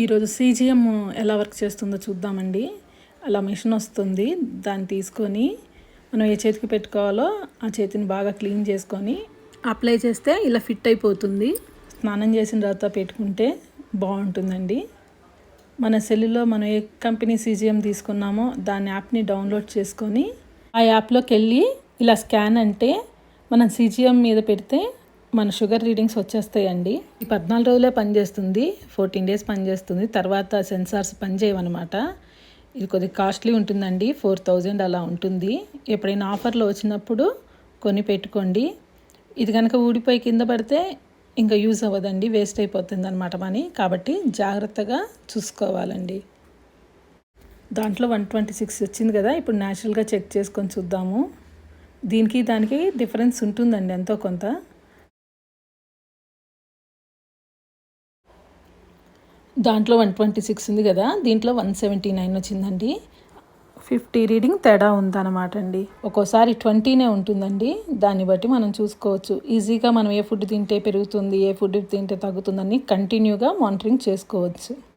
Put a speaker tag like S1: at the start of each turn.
S1: ఈరోజు సీజీఎం ఎలా వర్క్ చేస్తుందో చూద్దామండి. అలా మిషన్ వస్తుంది. దాన్ని తీసుకొని మనం ఏ చేతికి పెట్టుకోవాలో ఆ చేతిని బాగా క్లీన్ చేసుకొని అప్లై చేస్తే ఇలా ఫిట్ అయిపోతుంది. స్నానం చేసిన తర్వాత పెట్టుకుంటే బాగుంటుందండి. మన సెల్లులో మనం ఏ కంపెనీ సీజీఎం తీసుకున్నామో దాని యాప్ని డౌన్లోడ్ చేసుకొని ఆ యాప్లోకి వెళ్ళి ఇలా స్కాన్ అంటే మనం సీజీఎం మీద పెడితే మన షుగర్ రీడింగ్స్ వచ్చేస్తాయండి. ఈ పద్నాలుగు రోజులే పనిచేస్తుంది ఫోర్టీన్ డేస్ పనిచేస్తుంది తర్వాత సెన్సార్స్ పనిచేయమన్నమాట ఇది కొద్దిగా కాస్ట్లీ ఉంటుందండి. ఫోర్ థౌజండ్ అలా ఉంటుంది. ఎప్పుడైనా ఆఫర్లో వచ్చినప్పుడు కొని పెట్టుకోండి. ఇది కనుక ఊడిపోయి కింద పడితే ఇంకా యూజ్ అవ్వదండి. వేస్ట్ అయిపోతుంది అనమాట మనీ కాబట్టి జాగ్రత్తగా చూసుకోవాలండి. దాంట్లో వన్ ట్వంటీ సిక్స్ వచ్చింది కదా. ఇప్పుడు న్యాచురల్గా చెక్ చేసుకొని చూద్దాము. దీనికి దానికి డిఫరెన్స్ ఉంటుందండి ఎంతో కొంత. దాంట్లో వన్ ట్వంటీ సిక్స్ ఉంది కదా దీంట్లో వన్ సెవెంటీ నైన్ వచ్చిందండి. ఫిఫ్టీ రీడింగ్ తేడా ఉందన్నమాట అండి. ఒక్కోసారి ట్వంటీనే ఉంటుందండి. దాన్ని బట్టి మనం చూసుకోవచ్చు. ఈజీగా మనం ఏ ఫుడ్ తింటే పెరుగుతుంది ఏ ఫుడ్ తింటే తగ్గుతుందని కంటిన్యూగా మానిటరింగ్ చేసుకోవచ్చు.